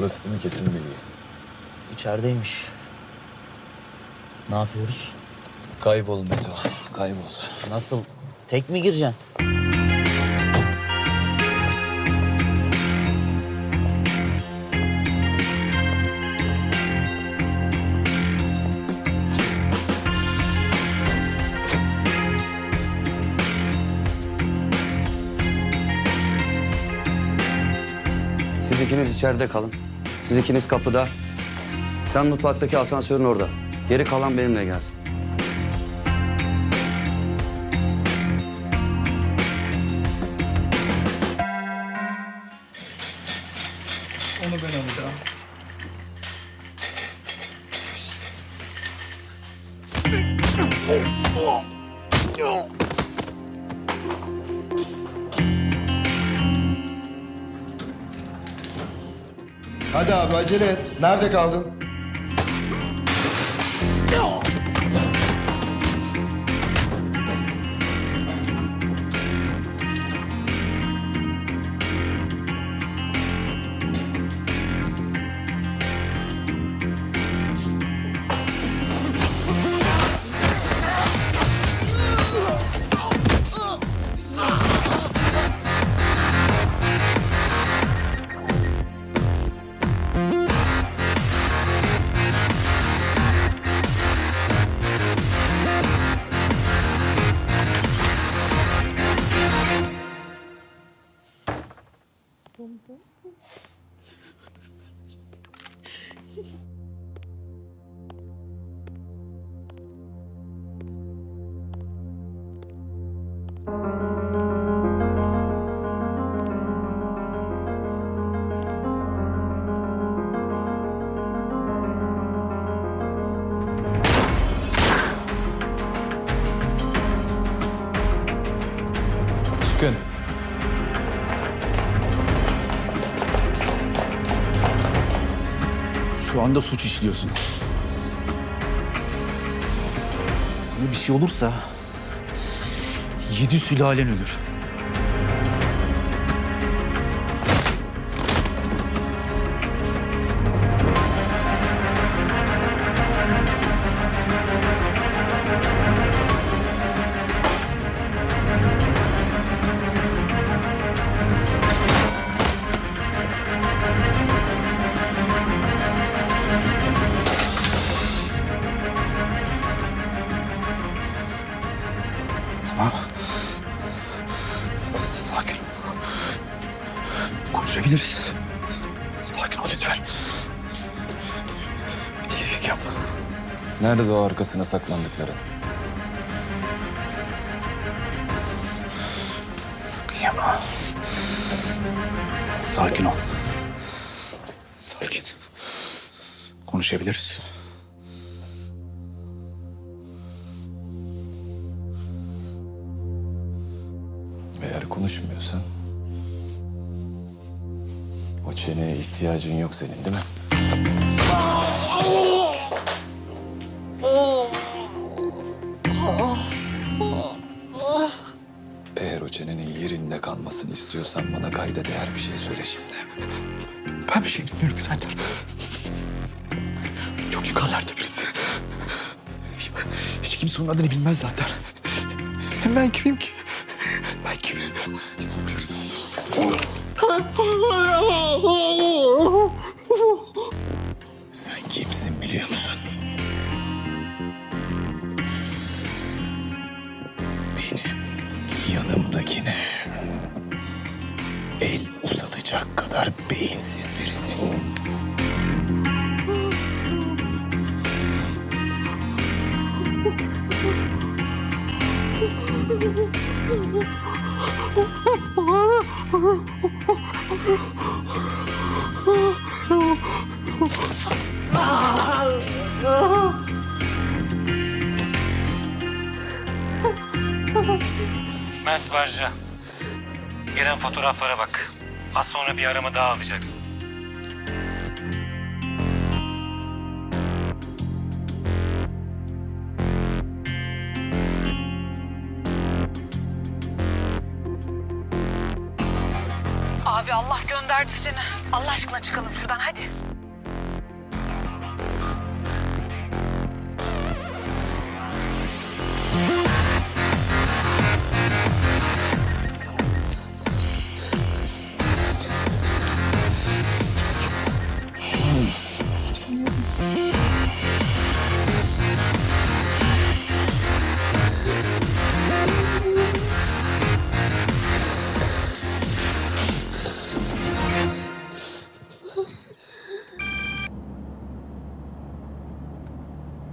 Burası değil mi kesin bilgi? İçerideymiş. Ne yapıyoruz? Kaybol Meto, kaybol. Nasıl? Tek mi gireceksin? Siz ikiniz içeride kalın. Siz ikiniz kapıda. Sen mutfaktaki asansörün orada. Geri kalan benimle gelsin. Abi acele et. Nerede kaldın? Şu anda suç işliyorsun. Bana bir şey olursa yedi sülalen ölür. Lütfen. Bir değişik yapma. Nerede o arkasına saklandıkların? Sakın yapma. Sakin ol. Sakin. Konuşabiliriz. Eğer konuşmuyorsan... O çeneye ihtiyacın yok senin değil mi? Eğer o çenenin yerinde kalmasını istiyorsan bana kayda değer bir şey söyle şimdi. Ben bir şey bilmiyorum zaten. Çok yukarılarda birisi. Hiç kimse onun adını bilmez zaten. Hem ben kimim ki? Ben kimim? Biliyor musun? Benim yanımdakine el uzatacak kadar beyinsiz birisin. Mert Barca. Gelen fotoğraflara bak. Az sonra bir arama daha alacaksın. Abi Allah gönder. gönderdi seni. Allah aşkına çıkalım şuradan hadi.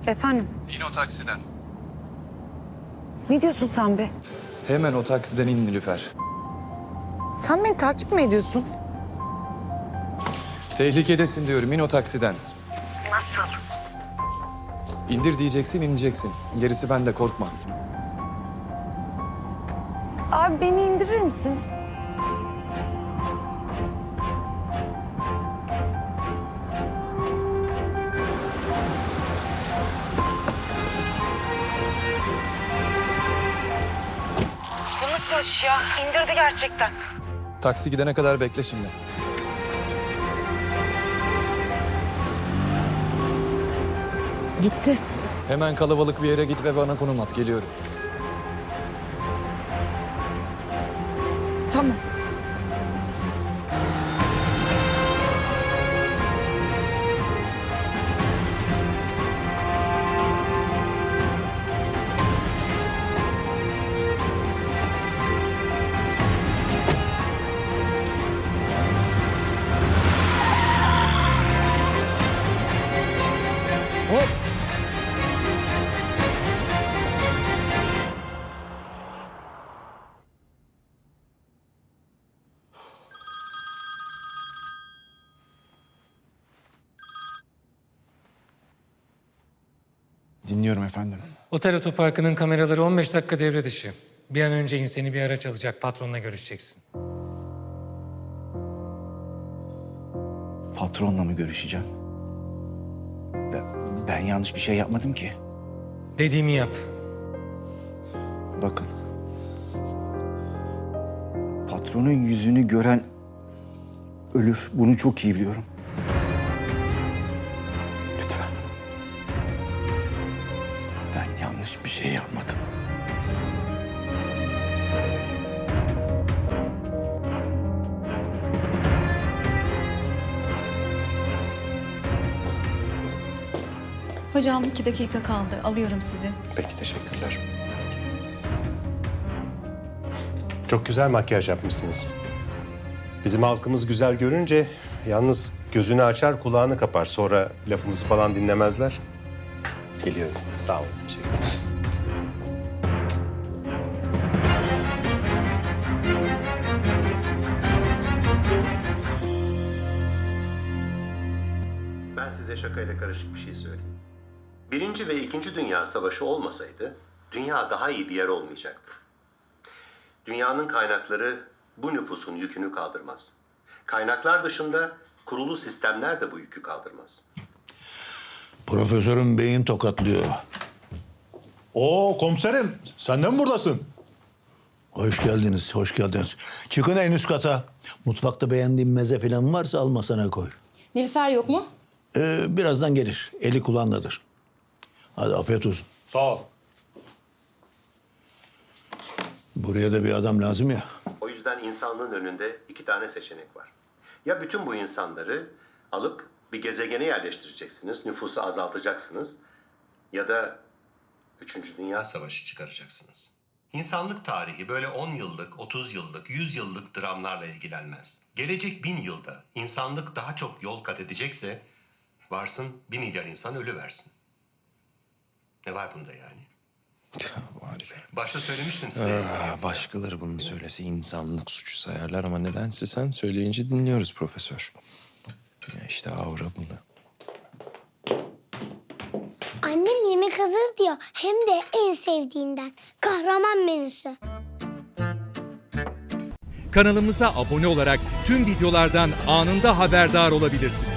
Efendim İn o taksiden. ne diyorsun sen be? Hemen o taksiden in Nilüfer. Sen beni takip mi ediyorsun? Tehlikedesin diyorum in o taksiden. Nasıl? İndir diyeceksin ineceksin. Gerisi bende korkma. Abi beni indirir misin? Bu nasıl iş ya? İndirdi gerçekten. Taksi gidene kadar bekle şimdi. Gitti. Hemen kalabalık bir yere git ve bana konum at geliyorum. Dinliyorum efendim. Otel otoparkının kameraları 15 dakika devre dışı. Bir an önce inseni bir araç alacak. Patronla görüşeceksin. Patronla mı görüşeceğim? Ben, ben yanlış bir şey yapmadım ki. Dediğimi yap. Bakın. Patronun yüzünü gören ölür. Bunu çok iyi biliyorum. Yanlış bir şey yapmadım. Hocam iki dakika kaldı. Alıyorum sizi. Peki teşekkürler. Çok güzel makyaj yapmışsınız. Bizim halkımız güzel görünce yalnız gözünü açar kulağını kapar. Sonra lafımızı falan dinlemezler. Geliyorum. Sağ olun. Teşekkürler. Ben size şakayla karışık bir şey söyleyeyim. Birinci ve İkinci Dünya Savaşı olmasaydı dünya daha iyi bir yer olmayacaktı. Dünyanın kaynakları bu nüfusun yükünü kaldırmaz. Kaynaklar dışında kurulu sistemler de bu yükü kaldırmaz. Profesörün beyin tokatlıyor. Oo komiserim sen de mi buradasın? Hoş geldiniz, hoş geldiniz. Çıkın en üst kata. Mutfakta beğendiğin meze falan varsa al masana koy. Nilüfer yok mu? Ee, birazdan gelir. Eli kulağındadır. Hadi afiyet olsun. Sağ ol. Buraya da bir adam lazım ya. O yüzden insanlığın önünde iki tane seçenek var. Ya bütün bu insanları alıp bir gezegene yerleştireceksiniz, nüfusu azaltacaksınız ya da Üçüncü Dünya Savaşı çıkaracaksınız. İnsanlık tarihi böyle 10 yıllık, 30 yıllık, 100 yıllık dramlarla ilgilenmez. Gelecek bin yılda insanlık daha çok yol kat edecekse varsın bir milyar insan ölü versin. Ne var bunda yani? Başta söylemiştim size. espri. başkaları bunu söylese insanlık suçu sayarlar ama nedense sen söyleyince dinliyoruz profesör. Ya işte aura bunu. Annem yemek hazır diyor. Hem de en sevdiğinden. Kahraman menüsü. Kanalımıza abone olarak tüm videolardan anında haberdar olabilirsiniz.